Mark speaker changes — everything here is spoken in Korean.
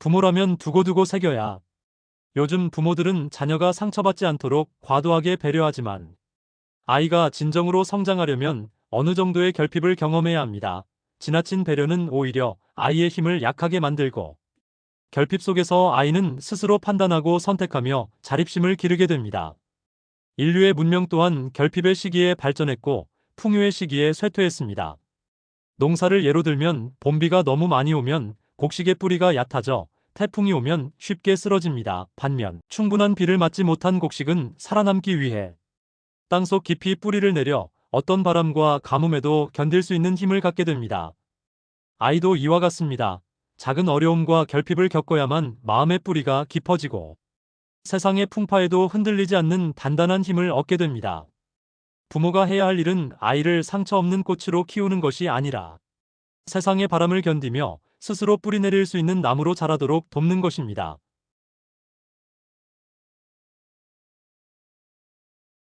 Speaker 1: 부모라면 두고두고 새겨야. 요즘 부모들은 자녀가 상처받지 않도록 과도하게 배려하지만 아이가 진정으로 성장하려면 어느 정도의 결핍을 경험해야 합니다. 지나친 배려는 오히려 아이의 힘을 약하게 만들고 결핍 속에서 아이는 스스로 판단하고 선택하며 자립심을 기르게 됩니다. 인류의 문명 또한 결핍의 시기에 발전했고 풍요의 시기에 쇠퇴했습니다. 농사를 예로 들면 봄비가 너무 많이 오면 곡식의 뿌리가 얕아져 태풍이 오면 쉽게 쓰러집니다. 반면 충분한 비를 맞지 못한 곡식은 살아남기 위해 땅속 깊이 뿌리를 내려 어떤 바람과 가뭄에도 견딜 수 있는 힘을 갖게 됩니다. 아이도 이와 같습니다. 작은 어려움과 결핍을 겪어야만 마음의 뿌리가 깊어지고 세상의 풍파에도 흔들리지 않는 단단한 힘을 얻게 됩니다. 부모가 해야 할 일은 아이를 상처 없는 꽃으로 키우는 것이 아니라 세상의 바람을 견디며 스스로 뿌리내릴 수 있는 나무로 자라도록 돕는 것입니다.